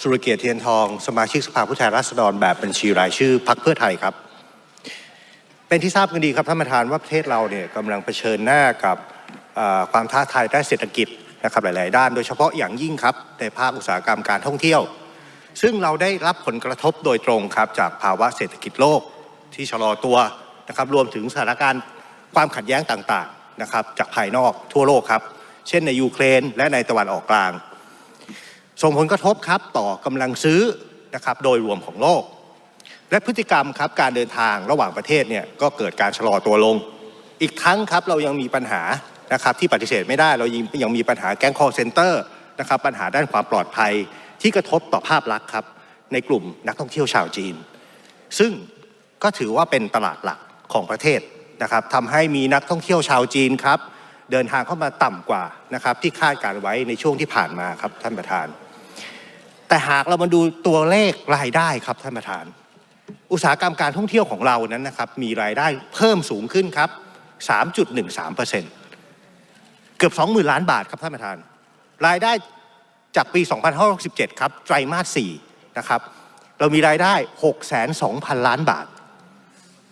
สุรเกียรติเทียนทอง สมาชิกสภาผู้แทนราษฎรแบบบัญชีรายชื่อพรรคเพื่อไทยครับ เป็นที่ทราบกันดีครับท่านประธานว่าประเทศเราเนี่ยกำลังเผชิญหน้ากับความท้าทายด้านเศรษฐกิจนะครับหลาย ๆ ด้านโดยเฉพาะอย่างยิ่งครับในภาคอุตสาหกรรมการท่องเที่ยว ซึ่งเราได้รับผลกระทบโดยตรงครับจากภาวะเศรษฐกิจโลกที่ชะลอตัวนะครับรวมถึงสถานการณ์ความขัดแย้งต่าง ๆ นะครับจากภายนอกทั่วโลกครับ เช่นในยูเครนและในตะวันออกกลาง ส่งผลกระทบครับต่อกำลังซื้อนะครับโดยรวมของโลก และพฤติกรรมครับการเดินทางระหว่างประเทศเนี่ยก็เกิดการชะลอตัวลง อีกทั้งครับเรายังมีปัญหานะครับที่ปฏิเสธไม่ได้เรายังยังมีปัญหาแก๊งคอร์เซนเตอร์นะครับปัญหาด้านความปลอดภัยที่กระทบต่อภาพลักษณ์ครับในกลุ่มนักท่องเที่ยวชาวจีน ซึ่งก็ถือว่าเป็นตลาดหลักของประเทศนะครับทำให้มีนักท่องเที่ยวชาวจีนครับเดินทางเข้ามาต่ำกว่านะครับที่คาดการไว้ในช่วงที่ผ่านมาครับท่านประธาน แต่หากเรามาดูตัวเลขรายได้ครับท่านประธาน อุตสาหกรรมการท่องเที่ยวของเรานั้นนะครับมีรายได้เพิ่มสูงขึ้นครับ 3.13%เกือบ 20,000 ล้านบาทครับท่านประธาน รายได้จากปี 2567 ครับไตรมาส4นะครับเรามีรายได้ 602,000 ล้านบาท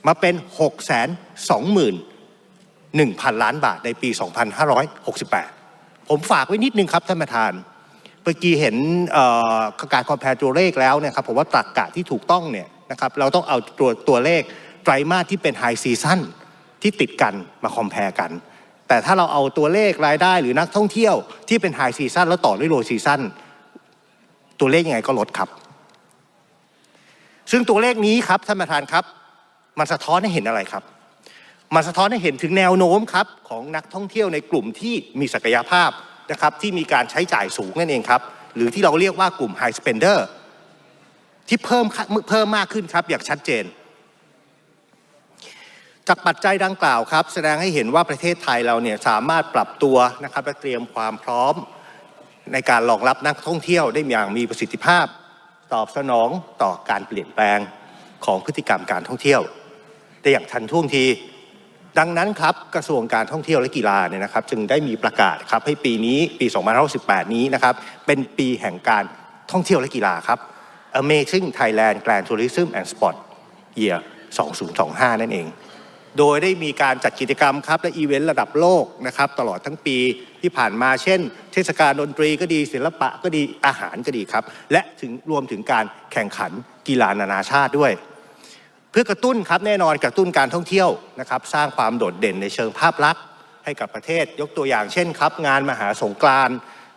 มาเป็น 621,000 ล้านบาทในปี 2568 ผมฝากไว้นิดนึงครับท่านประธาน มื่อกี้เห็นการคอมเพลตัวเลขแล้วเนี่ยครับผมว่าตรรกกะที่ถูกต้องเนี่ยนะครับเราต้องเอาตัวตัวเลขไตรมาสที่เป็นไฮซีซั่นที่ติดกันมาคอมเพลกัน แต่ถ้าเราเอาตัวเลขรายได้หรือนักท่องเที่ยวที่เป็นไฮซีซั่นแล้วต่อด้วยโลซีซั่นตัวเลขยังไงก็ลดครับ ซึ่งตัวเลขนี้ครับท่านประธานครับ มันสะท้อนให้เห็นอะไรครับ มันสะท้อนให้เห็นถึงแนวโน้มครับของนักท่องเที่ยวในกลุ่มที่มีศักยภาพ นะครับที่มีการใช้จ่ายสูงนั่นเองครับ หรือที่เราเรียกว่ากลุ่ม High Spender ที่เพิ่มเพิ่มมากขึ้นครับอย่างชัดเจน จากปัจจัยดังกล่าวครับ แสดงให้เห็นว่าประเทศไทยเราเนี่ยสามารถปรับตัวนะครับและเตรียมความพร้อมในการรองรับนักท่องเที่ยวได้อย่างมีประสิทธิภาพ ตอบสนองต่อการเปลี่ยนแปลงของพฤติกรรมการท่องเที่ยว ได้อย่างทันท่วงที ดังนั้นครับกระทรวงการท่องเที่ยวและกีฬาเนี่ยนะครับ จึงได้มีประกาศครับให้ปีนี้ปี2518 นี้นะครับ เป็นปีแห่งการท่องเที่ยวและกีฬาครับ Amazing Thailand Grand Tourism and Sport Year 2025 นั่นเอง โดยได้มีการจัดกิจกรรมครับ และอีเวนต์ระดับโลกนะครับ ตลอดทั้งปีที่ผ่านมาเช่น เทศกาลดนตรีก็ดีศิลปะก็ดีอาหารก็ดีครับ และถึงรวมถึงการแข่งขันกีฬานานาชาติด้วย เพื่อกระตุ้นครับแน่นอนกระตุ้นการท่องเที่ยวนะครับสร้างความโดดเด่นในเชิงภาพลักษณ์ให้กับประเทศยกตัวอย่างเช่นครับ งานมหาสงกราน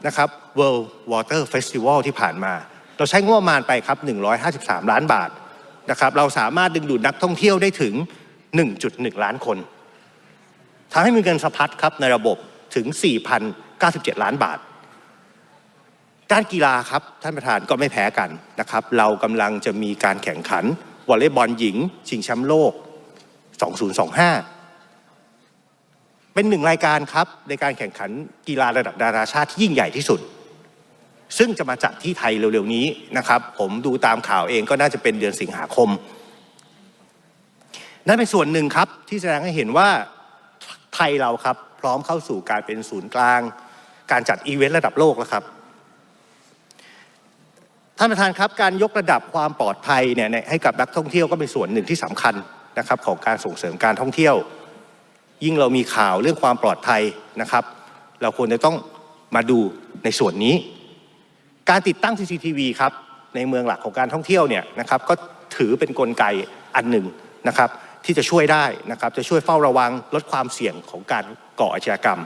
นะครับ World Water Festival ที่ผ่านมา เราใช้งบประมาณไปครับ 153 ล้านบาทนะครับเราสามารถดึงดูดนักท่องเที่ยวได้ถึง 1.1 ล้านคนทำให้มีเงินสะพัดครับในระบบถึง 4,097 ล้านบาท ด้านกีฬาครับท่านประธานก็ไม่แพ้กันนะครับ เรากำลังจะมีการแข่งขัน วอลเลย์บอลหญิง ชิงแชมป์โลก 2025 เป็นหนึ่งรายการครับ ในการแข่งขันกีฬาระดับนานาชาติที่ยิ่งใหญ่ที่สุด ซึ่งจะมาจัดที่ไทยเร็วๆนี้นะครับ ผมดูตามข่าวเองก็น่าจะเป็นเดือนสิงหาคม นั่นเป็นส่วนหนึ่งครับที่แสดงให้เห็นว่าไทยเราครับ พร้อมเข้าสู่การเป็นศูนย์กลาง การจัดอีเวนต์ระดับโลกแล้วครับ ท่านประธานครับการยกระดับความปลอดภัยเนี่ยให้กับนักท่องเที่ยวก็เป็นส่วนหนึ่งที่สำคัญนะครับของการส่งเสริมการท่องเที่ยว ยิ่งเรามีข่าวเรื่องความปลอดภัยนะครับ เราควรจะต้องมาดูในส่วนนี้ การติดตั้ง CCTV ครับในเมืองหลักของการท่องเที่ยวเนี่ยนะครับก็ถือเป็นนกลไกอันหนึ่งนะครับที่จะช่วยได้นะครับจะช่วยเฝ้าระวังลดความเสี่ยงของการก่ออาชญากรรม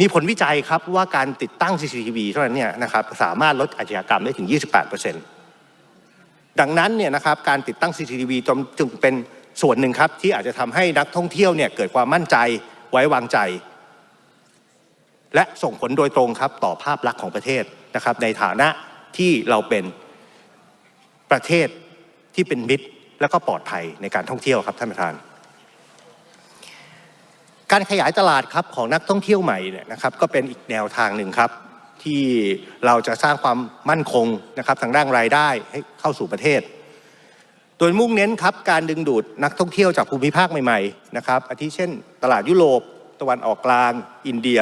มีผลวิจัยครับว่าการติดตั้ง CCTV เท่านั้นเนี่ยนะครับสามารถลดอาชญากรรมได้ถึง 28 ดังนั้นเนี่ยนะครับการติดตั้ง CCTV จึงเป็นส่วนหนึ่งครับที่อาจจะทำให้นักท่องเที่ยวเนี่ยเกิดความมั่นใจไว้วางใจ และส่งผลโดยตรงครับต่อภาพลักษณ์ของประเทศนะครับในฐานะที่เราเป็นประเทศที่เป็นมิตร และก็ปลอดภัยในการท่องเที่ยวครับท่านประธาน การขยายตลาดครับของนักท่องเที่ยวใหม่เนี่ยนะครับก็เป็นอีกแนวทางหนึ่งครับ ที่เราจะสร้างความมั่นคงนะครับทางด้านรายได้ให้เข้าสู่ประเทศ โดยมุ่งเน้นครับการดึงดูดนักท่องเที่ยวจากภูมิภาคใหม่ๆนะครับอาทิเช่น ตลาดยุโรป ตะวันออกกลาง อินเดีย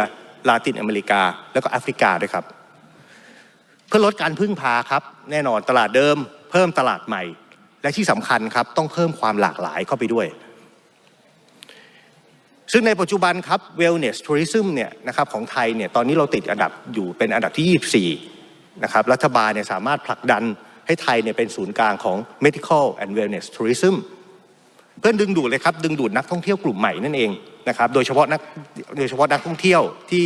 ลาตินอเมริกา แล้วก็แอฟริกาด้วยครับ เพื่อลดการพึ่งพาครับ แน่นอนตลาดเดิม เพิ่มตลาดใหม่ และที่สำคัญครับต้องเพิ่มความหลากหลายเข้าไปด้วย ซึ่งในปัจจุบันครับ wellness tourism เนี่ยนะครับของไทยเนี่ยตอนนี้เราติดอันดับอยู่เป็นอันดับที่ 24 นะครับ รัฐบาลเนี่ยสามารถผลักดันให้ไทยเนี่ยเป็นศูนย์กลางของ medical and wellness tourism เพื่อดึงดูดเลยครับ ดึงดูดนักท่องเที่ยวกลุ่มใหม่นั่นเองนะครับโดยเฉพาะนักโดยเฉพาะนักท่องเที่ยวที่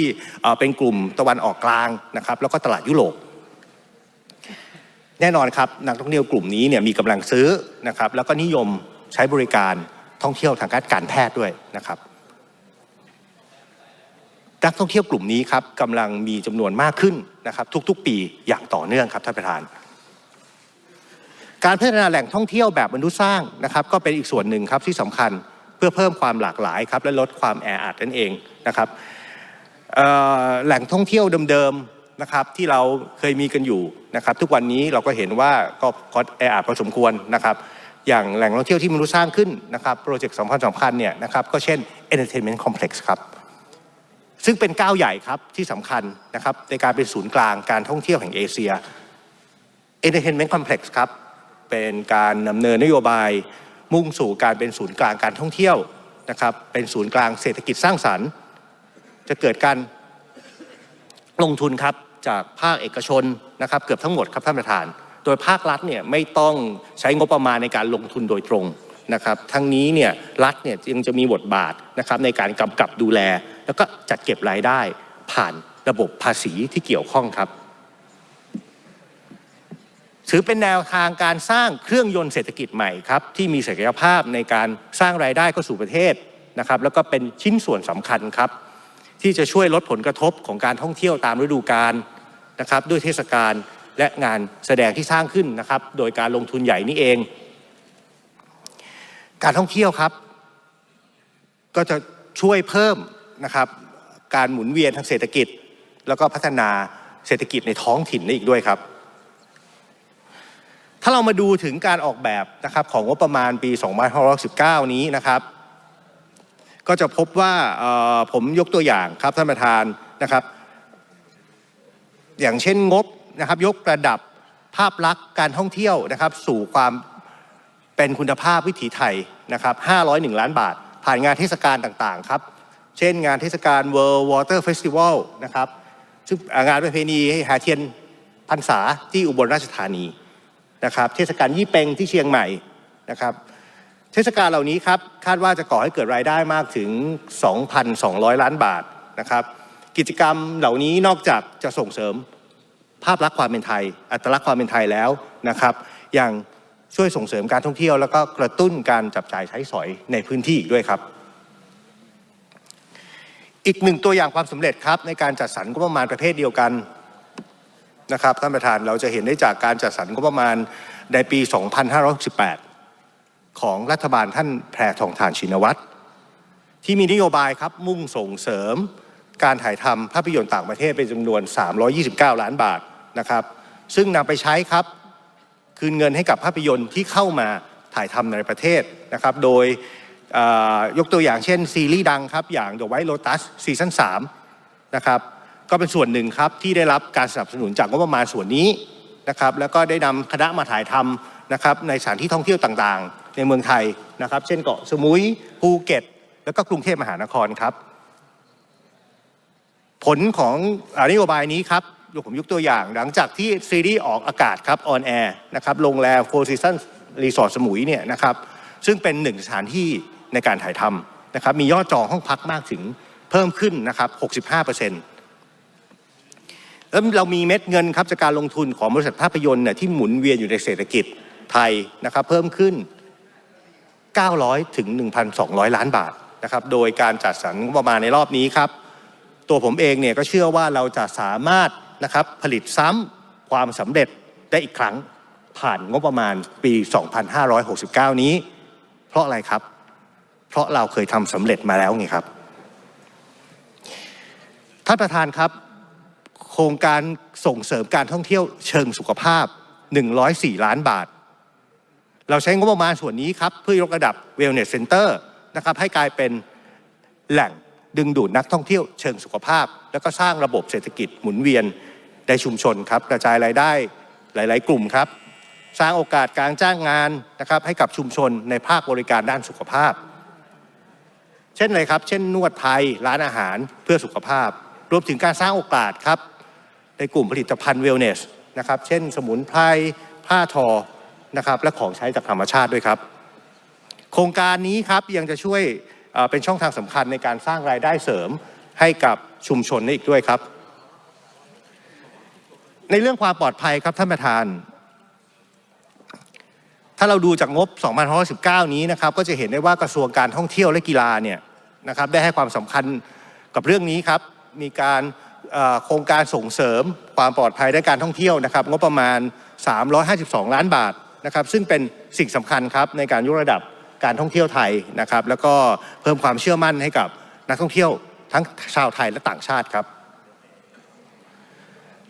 เป็นกลุ่มตะวันออกกลางนะครับแล้วก็ตลาดยุโรปแน่นอนครับนักท่องเที่ยวกลุ่มนี้เนี่ยมีกำลังซื้อนะครับแล้วก็นิยมใช้บริการท่องเที่ยวทางการแพทย์ด้วยนะครับ นักท่องเที่ยวกลุ่มนี้ครับกำลังมีจำนวนมากขึ้นนะครับทุกๆ ปีอย่างต่อเนื่องครับท่านประธาน การพัฒนาแหล่งท่องเที่ยวแบบมนุษย์สร้างนะครับก็เป็นอีกส่วนหนึ่งครับที่สำคัญเพื่อเพิ่มความหลากหลายครับและลดความแออัดนั่นเองนะครับแหล่งท่องเที่ยวเดิมๆนะครับที่เราเคยมีกันอยู่นะครับทุกวันนี้เราก็เห็นว่าก็ก็แออัดพอสมควรนะครับอย่างแหล่งท่องเที่ยวที่มนุษย์สร้างขึ้นนะครับโปรเจกต์สำคัญสำคัญเนี่ยนะครับก็เช่น Entertainment Complex ครับ ซึ่งเป็นก้าวใหญ่ครับที่สำคัญนะครับในการเป็นศูนย์กลางการท่องเที่ยวแห่งเอเชีย Entertainment Complex ครับเป็นการดำเนินนโยบายมุ่งสู่การเป็นศูนย์กลางการท่องเที่ยวนะครับเป็นศูนย์กลางเศรษฐกิจสร้างสรรค์ จะเกิดการลงทุนครับจากภาคเอกชนนะครับเกือบทั้งหมดครับท่านประธาน โดยภาครัฐเนี่ยไม่ต้องใช้งบประมาณในการลงทุนโดยตรง นะครับทั้งนี้เนี่ยรัฐเนี่ยยังจะมีบทบาทนะครับในการกำกับดูแล แล้วก็จัดเก็บรายได้ผ่านระบบภาษีที่เกี่ยวข้องครับ ถือเป็นแนวทางการสร้างเครื่องยนต์เศรษฐกิจใหม่ครับที่มีศักยภาพในการสร้างรายได้เข้าสู่ประเทศนะครับแล้วก็เป็นชิ้นส่วนสำคัญครับ ที่จะช่วยลดผลกระทบของการท่องเที่ยวตามฤดูกาลนะครับด้วยเทศกาลและงานแสดงที่สร้างขึ้นนะครับโดยการลงทุนใหญ่นี้เอง การท่องเที่ยวครับ ก็จะช่วยเพิ่มนะครับการหมุนเวียนทางเศรษฐกิจ แล้วก็พัฒนาเศรษฐกิจในท้องถิ่นได้อีกด้วยครับ ถ้าเรามาดูถึงการออกแบบนะครับของงบประมาณปี 2519 นี้นะครับ ก็จะพบว่าผมยกตัวอย่างครับท่านประธานนะครับ อย่างเช่นงบนะครับยกระดับภาพลักษณ์การท่องเที่ยวนะครับสู่ความ เป็นคุณภาพวิถีไทยนะครับ501 ล้านบาท ผ่านงานเทศกาลต่างๆครับ เช่นงานเทศกาล World Water Festival นะครับซึ่งงานประเพณีแห่เทียนพรรษาที่อุบลราชธานีนะครับเทศกาลยี่เป็งที่เชียงใหม่นะครับเทศกาลเหล่านี้ครับคาดว่าจะก่อให้เกิดรายได้มากถึง 2,200 ล้านบาทนะครับกิจกรรมเหล่านี้นอกจากจะส่งเสริมภาพลักษณ์ความเป็นไทย อัตลักษณ์ความเป็นไทยแล้วนะครับยัง ช่วยส่งเสริมการท่องเที่ยว แล้วก็กระตุ้นการจับจ่ายใช้สอยในพื้นที่อีกด้วยครับ อีกหนึ่งตัวอย่างความสำเร็จครับในการจัดสรรงบประมาณประเภทเดียวกันนะครับท่านประธานเราจะเห็นได้จากการจัดสรรงบประมาณในปี 2568 ของรัฐบาลท่านแพรทองทานชินวัตรที่มีนโยบายครับมุ่งส่งเสริมการถ่ายทำภาพยนตร์ต่างประเทศเป็นจำนวน 329 ล้านบาทนะครับ ซึ่งนำไปใช้ครับ คืนเงินให้กับภาพยนตร์ที่เข้ามาถ่ายทำในประเทศนะครับ โดยยกตัวอย่างเช่นซีรีส์ดังครับ อย่าง The White Lotus ซีซั่น3นะครับก็เป็นส่วนหนึ่งครับที่ได้รับการสนับสนุนจากงบประมาณส่วนนี้นะครับแล้วก็ได้นำคณะมาถ่ายทำนะครับในสถานที่ท่องเที่ยวต่างๆ ในเมืองไทยนะครับ เช่นเกาะสมุยภูเก็ต แล้วก็กรุงเทพมหานครครับ ผลของอนโยบายนี้ครับ ยกผมยกตัวอย่างหลังจากที่ซีรีส์ออกอากาศครับออนแอร์นะครับโรงแรมโฟร์ซีซันรีสอร์ทสมุยเนี่ยนะครับซึ่งเป็นหนึ่งสถานที่ในการถ่ายทำนะครับมียอดจองห้องพักมากถึงเพิ่มขึ้นนะครับ 65%แล้วเรามีเม็ดเงินครับจากการลงทุนของบริษัทภาพยนตร์เนี่ยที่หมุนเวียนอยู่ในเศรษฐกิจไทยนะครับเพิ่มขึ้น 900 ถึง 1,200 ล้านบาทนะครับโดยการจัดสรรงบประมาณในรอบนี้ครับ ตัวผมเองเนี่ยก็เชื่อว่าเราจะสามารถ นะครับผลิตซ้ำความสำเร็จได้อีกครั้งผ่านงบประมาณปี 2569 นี้ เพราะอะไรครับ เพราะเราเคยทำสำเร็จมาแล้วไงครับท่านประธานครับ โครงการส่งเสริมการท่องเที่ยวเชิงสุขภาพ 104 ล้านบาท เราใช้งบประมาณส่วนนี้ครับ เพื่อยกระดับ Wellness Center นะครับให้กลายเป็นแหล่ง ดึงดูดนักท่องเที่ยวเชิงสุขภาพ แล้วก็สร้างระบบเศรษฐกิจหมุนเวียนในชุมชนครับกระจายรายได้หลาย ๆ กลุ่มครับ สร้างโอกาสการจ้างงานนะครับให้กับชุมชนในภาคบริการด้านสุขภาพ เช่นอะไรครับ เช่น นวดไทยร้านอาหารเพื่อสุขภาพ รวมถึงการสร้างโอกาสครับ ในกลุ่มผลิตภัณฑ์เวลเนสนะครับเช่น สมุนไพรผ้าทอนะครับและของใช้จากธรรมชาติด้วยครับ โครงการนี้ครับยังจะช่วย เป็นช่องทางสำคัญในการสร้างรายได้เสริมให้กับชุมชนได้อีกด้วยครับ ในเรื่องความปลอดภัยครับท่านประธาน ถ้าเราดูจากงบ2519 นี้นะครับ ก็จะเห็นได้ว่ากระทรวงการท่องเที่ยวและกีฬาเนี่ยนะครับได้ให้ความสำคัญกับเรื่องนี้ครับ มีการโครงการส่งเสริมความปลอดภัยด้านการท่องเที่ยวนะครับ งบประมาณ 352 ล้านบาทนะครับ ซึ่งเป็นสิ่งสำคัญครับในการยกระดับ การท่องเที่ยวไทยนะครับ แล้วก็เพิ่มความเชื่อมั่นให้กับนักท่องเที่ยวทั้งชาวไทยและต่างชาติครับ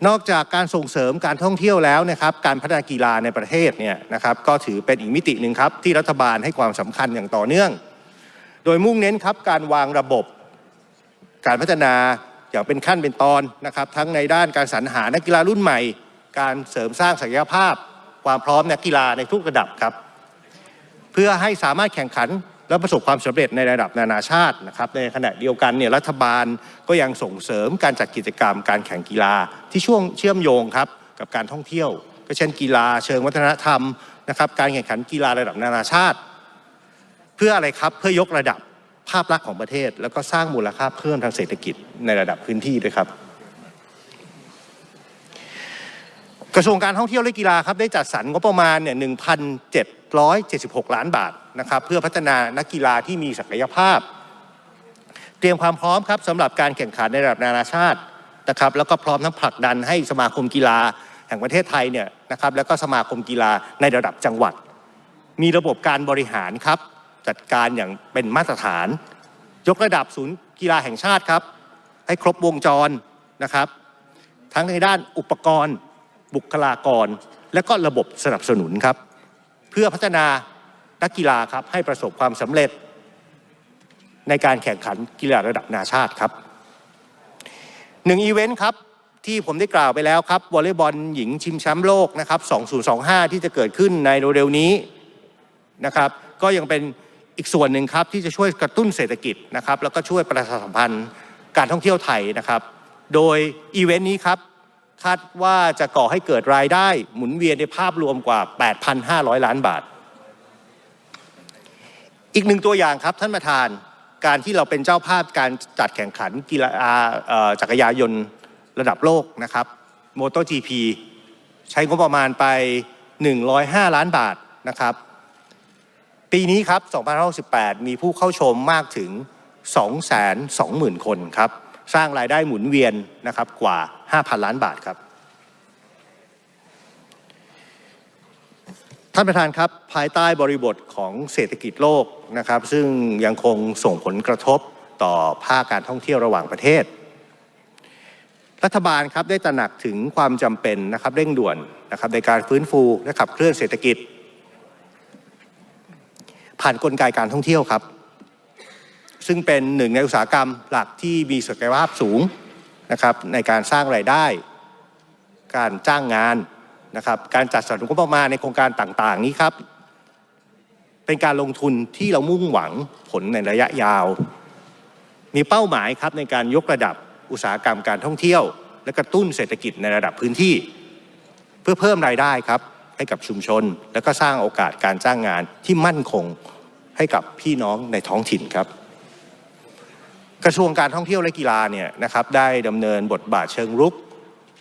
นอกจากการส่งเสริมการท่องเที่ยวแล้วนะครับการพัฒนากีฬาในประเทศเนี่ยนะครับก็ถือเป็นอีกมิติหนึ่งครับที่รัฐบาลให้ความสำคัญอย่างต่อเนื่อง โดยมุ่งเน้นครับการวางระบบ การพัฒนาอย่างเป็นขั้นเป็นตอนนะครับทั้งในด้านการสรรหานักกีฬารุ่นใหม่ การเสริมสร้างศักยภาพ ความพร้อมนักกีฬาในทุกระดับครับ พื่อให้สามารถแข่งขันและประสบความสำเร็จในระดับนานาชาตินะครับในขณะเดียวกันเนี่ยรัฐบาลก็ยังส่งเสริมการจัดกิจกรรมการแข่งกีฬาที่ช่วงเชื่อมโยงครับกับการท่องเที่ยว ก็เช่นกีฬาเชิงวัฒนธรรมนะครับการแข่งขันกีฬาระดับนานาชาติ เพื่ออะไรครับเพื่อยกระดับภาพลักษณ์ของประเทศ แล้วก็สร้างมูลค่าเพิ่มทางเศรษฐกิจในระดับพื้นที่ด้วยครับ กระทรวงการท่องเที่ยวและกีฬาครับได้จัดสรรงบประมาณเนี่ย 1,776 ล้านบาทนะครับเพื่อพัฒนานักกีฬาที่มีศักยภาพ เตรียมความพร้อมครับสำหรับการแข่งขันในระดับนานาชาตินะครับแล้วก็พร้อมทั้งผลักดันให้สมาคมกีฬาแห่งประเทศไทยเนี่ยนะครับแล้วก็สมาคมกีฬาในระดับจังหวัด มีระบบการบริหารครับจัดการอย่างเป็นมาตรฐาน ยกระดับศูนย์กีฬาแห่งชาติครับ ให้ครบวงจรนะครับ ทั้งในด้านอุปกรณ์ บุคลากร และก็ระบบสนับสนุนครับ พื่อพัฒนานักกีฬาครับให้ประสบความสำเร็จ ในการแข่งขันกีฬาระดับนานาชาติครับหนึ่งอีเวนต์ครับที่ผมได้กล่าวไปแล้วครับวอลเลย์บอลหญิงชิงแชมป์โลกนะครับ 2025 ที่จะเกิดขึ้นในเร็วๆนี้นะครับ ก็ยังเป็นอีกส่วนหนึ่งครับที่จะช่วยกระตุ้นเศรษฐกิจนะครับ แล้วก็ช่วยประชาสัมพันธ์การท่องเที่ยวไทยนะครับ โดยอีเวนต์นี้ครับ คาดว่าจะก่อให้เกิดรายได้หมุนเวียนในภาพรวมกว่า 8,500 ล้านบาท อีกหนึ่งตัวอย่างครับท่านประธานการที่เราเป็นเจ้าภาพการจัดแข่งขันกีฬาจักรยานยนต์ระดับโลกนะครับ MotoGP ใช้งบประมาณไป 105 ล้านบาทนะครับ ปีนี้ครับ 2568 มีผู้เข้าชมมากถึง 220,000 คนครับ สร้างรายได้หมุนเวียนนะครับกว่า 5,000 ล้านบาทครับ ท่านประธานครับภายใต้บริบทของเศรษฐกิจโลกนะครับ ซึ่งยังคงส่งผลกระทบต่อภาคการท่องเที่ยวระหว่างประเทศ รัฐบาลครับได้ตระหนักถึงความจำเป็นนะครับเร่งด่วนนะครับในการฟื้นฟูและขับเคลื่อนเศรษฐกิจ ผ่านกลไกการท่องเที่ยวครับ ซึ่งเป็นหนึ่งในอุตสาหกรรมหลักที่มีศักยภาพสูงนะครับในการสร้างรายได้ การจ้างงานนะครับการจัดสรรงบประมาณในโครงการต่างๆนี้ครับ เป็นการลงทุนที่เรามุ่งหวังผลในระยะยาว มีเป้าหมายครับในการยกระดับอุตสาหกรรมการท่องเที่ยว และกระตุ้นเศรษฐกิจในระดับพื้นที่ เพื่อเพิ่มรายได้ครับให้กับชุมชน และก็สร้างโอกาสการจ้างงานที่มั่นคงให้กับพี่น้องในท้องถิ่นครับ กระทรวงการท่องเที่ยวและกีฬาเนี่ยนะครับได้ดำเนินบทบาทเชิงรุก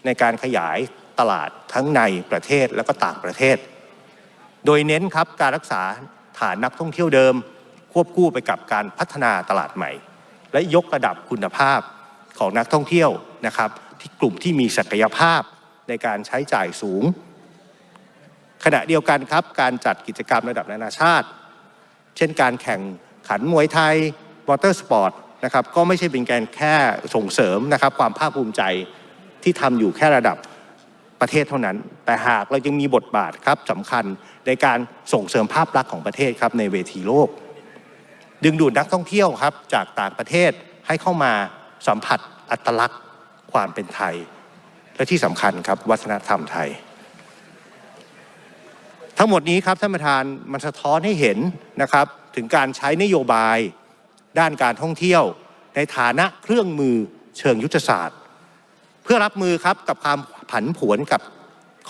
ในการขยายตลาดทั้งในประเทศและก็ต่างประเทศ โดยเน้นครับการรักษาฐานนักท่องเที่ยวเดิม ควบคู่ไปกับการพัฒนาตลาดใหม่ และยกระดับคุณภาพของนักท่องเที่ยวนะครับ ที่กลุ่มที่มีศักยภาพในการใช้จ่ายสูง ขณะเดียวกันครับ การจัดกิจกรรมระดับนานาชาติ เช่นการแข่งขันมวยไทยวอเตอร์สปอร์ต นะครับก็ไม่ใช่เป็นการแค่ส่งเสริมนะครับความภาคภูมิใจที่ทำอยู่แค่ระดับประเทศเท่านั้น แต่หากเรายังมีบทบาทครับสำคัญในการส่งเสริมภาพลักษณ์ของประเทศครับในเวทีโลก ดึงดูดนักท่องเที่ยวครับจากต่างประเทศให้เข้ามาสัมผัสอัตลักษณ์ความเป็นไทย และที่สำคัญครับวัฒนธรรมไทย ทั้งหมดนี้ครับท่านประธานมันสะท้อนให้เห็นนะครับถึงการใช้นโยบาย ด้านการท่องเที่ยว ในฐานะเครื่องมือเชิงยุทธศาสตร์ เพื่อรับมือครับกับความผันผวนกับ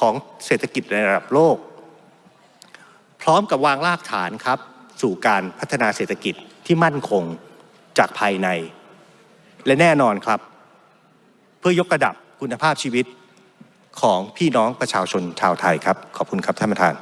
ของเศรษฐกิจในระดับโลก พร้อมกับวางรากฐานครับ สู่การพัฒนาเศรษฐกิจที่มั่นคงจากภายใน และแน่นอนครับ เพื่อยกระดับคุณภาพชีวิตของพี่น้องประชาชนชาวไทยครับ ขอบคุณครับท่านประธาน